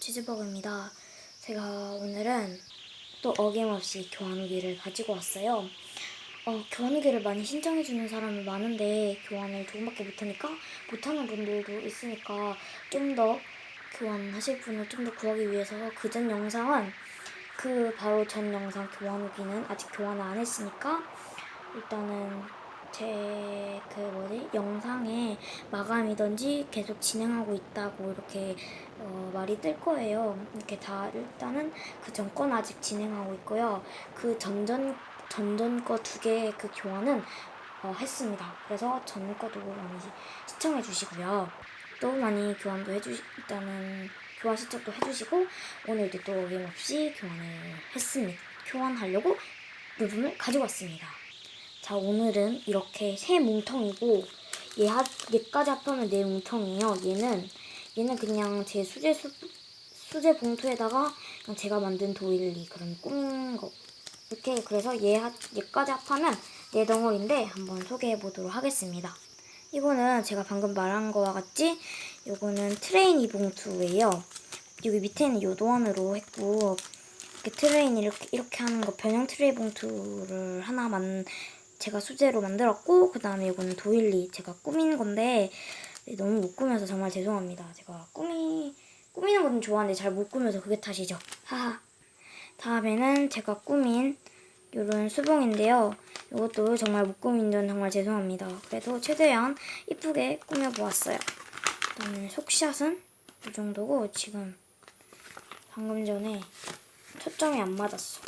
치즈버거입니다. 제가 오늘은 또 어김없이 교환후기를 가지고 왔어요. 어, 교환후기를 많이 신청해주는 사람이 많은데 교환을 조금밖에 못하니까 못하는 분들도 있으니까 좀 더 교환하실 분을 좀 더 구하기 위해서 그 전 영상은 그 바로 전 영상 교환후기는 아직 교환을 안 했으니까 일단은 제 그 뭐지 영상에 마감이든지 계속 진행하고 있다고 이렇게 어, 말이 뜰 거예요. 이렇게 다 일단은 그 전건 아직 진행하고 있고요. 그 전전 전전 거 두 개 그 교환은 어, 했습니다. 그래서 전 거도 많이 시청해 주시고요. 또 많이 교환도 해주 일단은 교환 시청도 해주시고 오늘도 또 어김없이 교환을 했습니다. 교환하려고 물품을 가지고 왔습니다. 자 오늘은 이렇게 세 뭉텅이고 얘 하, 얘까지 합하면 네 뭉텅이에요. 얘는 얘는 그냥 제 수제 수, 수제 봉투에다가 그냥 제가 만든 도일리 그런 꾸민 거 이렇게 그래서 얘 하, 얘까지 합하면 네 덩어리인데 한번 소개해 보도록 하겠습니다. 이거는 제가 방금 말한 거와 같이 이거는 트레이니 봉투예요. 여기 밑에는 요도안으로 했고 이렇게 트레인 이렇게 이렇게 하는 거 변형 트레이 봉투를 하나 만 제가 수제로 만들었고 그 다음에 이거는 도일리 제가 꾸민 건데 네, 너무 못 꾸며서 정말 죄송합니다. 제가 꾸미 꾸미는 건 좋아하는데 잘 못 꾸며서 그게 탓이죠. 하하. 다음에는 제가 꾸민 이런 수봉인데요. 이것도 정말 못 꾸민 점 정말 죄송합니다. 그래도 최대한 이쁘게 꾸며보았어요. 그다음에 속샷은 이 정도고 지금 방금 전에 초점이 안 맞았어.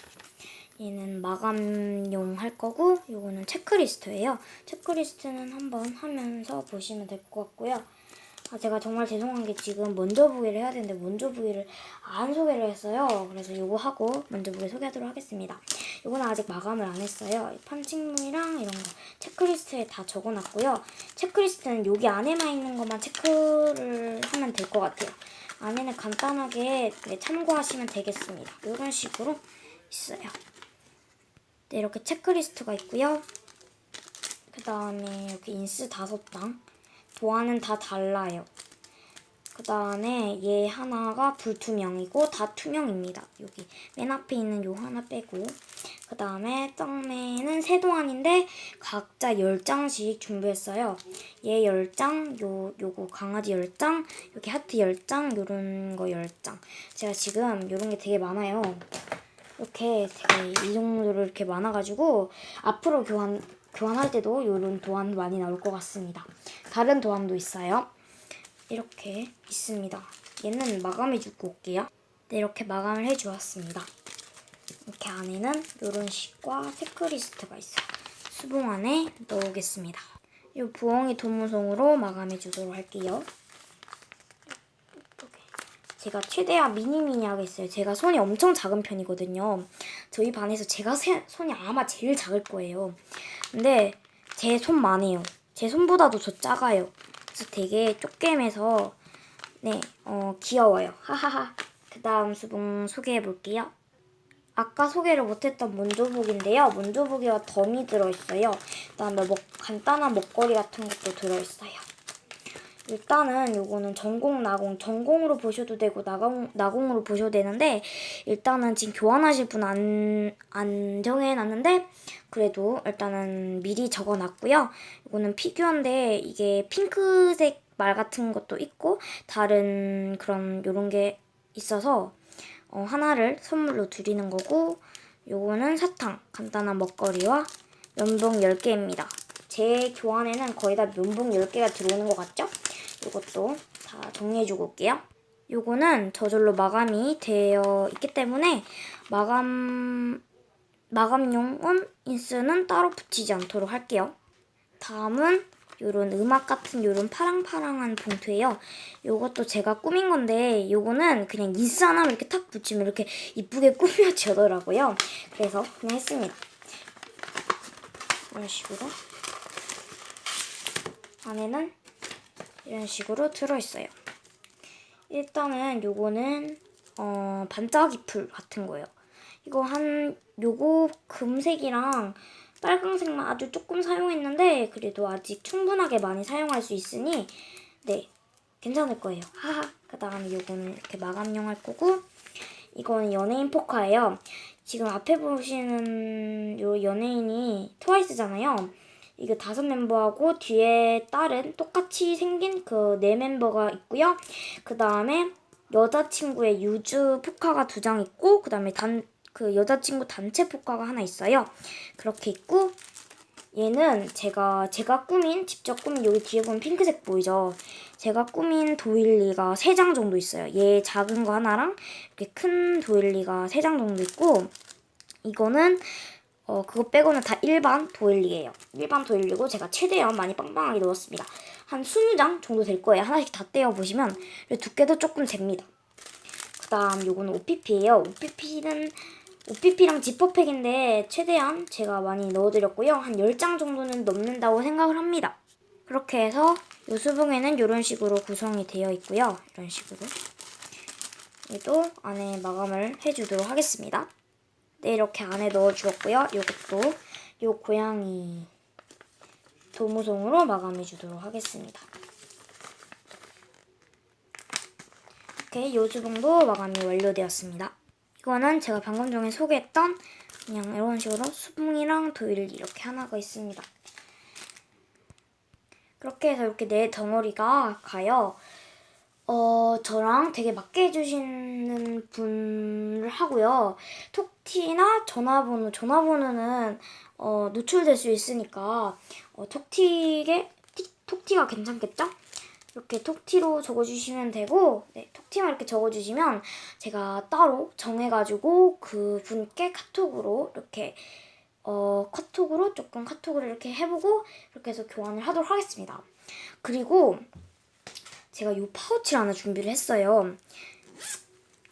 얘는 마감용 할 거고 이거는 체크리스트예요. 체크리스트는 한번 하면서 보시면 될 것 같고요. 아, 제가 정말 죄송한 게 지금 먼저 보기를 해야 되는데 먼저 보기를 안 소개를 했어요. 그래서 이거 하고 먼저 보기 소개하도록 하겠습니다. 이거는 아직 마감을 안 했어요. 판칭문이랑 이런 거 체크리스트에 다 적어놨고요. 체크리스트는 여기 안에만 있는 것만 체크를 하면 될 것 같아요. 안에는 간단하게 네, 참고하시면 되겠습니다. 이런 식으로 있어요. 네, 이렇게 체크리스트가 있고요. 그 다음에 이렇게 인스 다섯 장. 도안은 다 달라요. 그 다음에 얘 하나가 불투명이고 다 투명입니다. 여기 맨 앞에 있는 요 하나 빼고. 그 다음에 떡매는 세 도안인데 각자 10장씩 준비했어요. 얘 10장, 요, 요거 강아지 10장, 여기 하트 10장, 요런 거 10장. 제가 지금 요런 게 되게 많아요. 이렇게 되게 이 정도로 이렇게 많아가지고 앞으로 교환 교환할 때도 이런 도안 많이 나올 것 같습니다. 다른 도안도 있어요. 이렇게 있습니다. 얘는 마감해 주고 올게요. 네, 이렇게 마감을 해 주었습니다. 이렇게 안에는 이런 식과 체크리스트가 있어요. 수봉 안에 넣겠습니다. 이 부엉이 도무송으로 마감해 주도록 할게요. 제가 최대한 미니미니 하겠어요. 제가 손이 엄청 작은 편이거든요. 저희 반에서 제가 세- 손이 아마 제일 작을 거예요. 근데 제 손만 해요. 제 손보다도 저 작아요. 그래서 되게 쪼깸해서 네, 어, 귀여워요. 하하하. 그 다음 수봉 소개해 볼게요. 아까 소개를 못했던 문조복인데요. 문조복이와 덤이 들어있어요. 그 다음에 먹, 간단한 먹거리 같은 것도 들어있어요. 일단은 요거는 전공 나공 전공으로 보셔도 되고 나공 나공으로 보셔도 되는데 일단은 지금 교환하실 분 안 안 정해놨는데 그래도 일단은 미리 적어놨고요. 이거는 피규어인데 이게 핑크색 말 같은 것도 있고 다른 그런 요런 게 있어서 어, 하나를 선물로 드리는 거고 요거는 사탕 간단한 먹거리와 면봉 10개입니다. 제 교환에는 거의 다 면봉 10개가 들어오는 것 같죠? 이것도 다 정리해주고 올게요. 요거는 저절로 마감이 되어 있기 때문에 마감 마감용은 인스는 따로 붙이지 않도록 할게요. 다음은 요런 음악 같은 요런 파랑파랑한 봉투예요. 요것도 제가 꾸민 건데 요거는 그냥 인스 하나만 이렇게 탁 붙이면 이렇게 이쁘게 꾸며지더라고요. 그래서 그냥 했습니다. 이런 식으로 안에는 이런 식으로 들어있어요. 일단은 요거는 어, 반짝이 풀 같은 거예요. 이거 한 요거 금색이랑 빨강색만 아주 조금 사용했는데 그래도 아직 충분하게 많이 사용할 수 있으니 네 괜찮을 거예요. 하하. 그 다음에 요거는 이렇게 마감용 할 거고 이거는 연예인 포카예요. 지금 앞에 보시는 요 연예인이 트와이스잖아요. 이거 다섯 멤버하고 뒤에 다른 똑같이 생긴 그 네 멤버가 있고요. 그 다음에 여자친구의 유주 포카가 두 장 있고 그 다음에 단 그 여자친구 단체 포카가 하나 있어요. 그렇게 있고 얘는 제가 제가 꾸민 직접 꾸민 여기 뒤에 보면 핑크색 보이죠? 제가 꾸민 도일리가 세 장 정도 있어요. 얘 작은 거 하나랑 이렇게 큰 도일리가 세 장 정도 있고 이거는 어 그거 빼고는 다 일반 도일리예요. 일반 도일리고 제가 최대한 많이 빵빵하게 넣었습니다. 한 20장 정도 될 거예요. 하나씩 다 떼어 보시면 두께도 조금 됩니다. 그 다음 요거는 OPP예요. OPP는 OPP랑 지퍼팩인데 최대한 제가 많이 넣어드렸고요. 한 10장 정도는 넘는다고 생각을 합니다. 그렇게 해서 요 수봉에는 이런 식으로 구성이 되어 있고요. 이런 식으로. 얘도 안에 마감을 해주도록 하겠습니다. 네, 이렇게 안에 넣어주었고요. 요것도 요 고양이 도무송으로 마감해 주도록 하겠습니다. 이렇게 요 수봉도 마감이 완료되었습니다. 이거는 제가 방금 전에 소개했던 그냥 이런 식으로 수봉이랑 도일 이렇게 하나가 있습니다. 그렇게 해서 이렇게 네 덩어리가 가요. 어, 저랑 되게 맞게 해주시는 분을 하고요. 톡티나 전화번호, 전화번호는 어, 노출될 수 있으니까 어, 톡티에 티- 톡티가 괜찮겠죠? 이렇게 톡티로 적어주시면 되고, 네, 톡티만 이렇게 적어주시면 제가 따로 정해가지고 그 분께 카톡으로 이렇게 어, 카톡으로 조금 카톡을 이렇게 해보고 이렇게 해서 교환을 하도록 하겠습니다. 그리고 제가 이 파우치를 하나 준비를 했어요.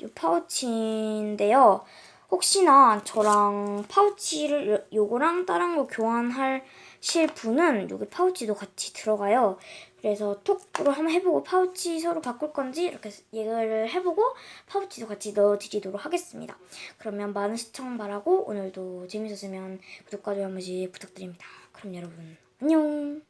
이 파우치인데요. 혹시나 저랑 파우치를 요- 요거랑 다른 거 교환하실 분은 여기 파우치도 같이 들어가요. 그래서 톡으로 한번 해보고 파우치 서로 바꿀 건지 이렇게 얘기를 해보고 파우치도 같이 넣어드리도록 하겠습니다. 그러면 많은 시청 바라고 오늘도 재밌었으면 구독과 좋아요 한 번씩 부탁드립니다. 그럼 여러분 안녕.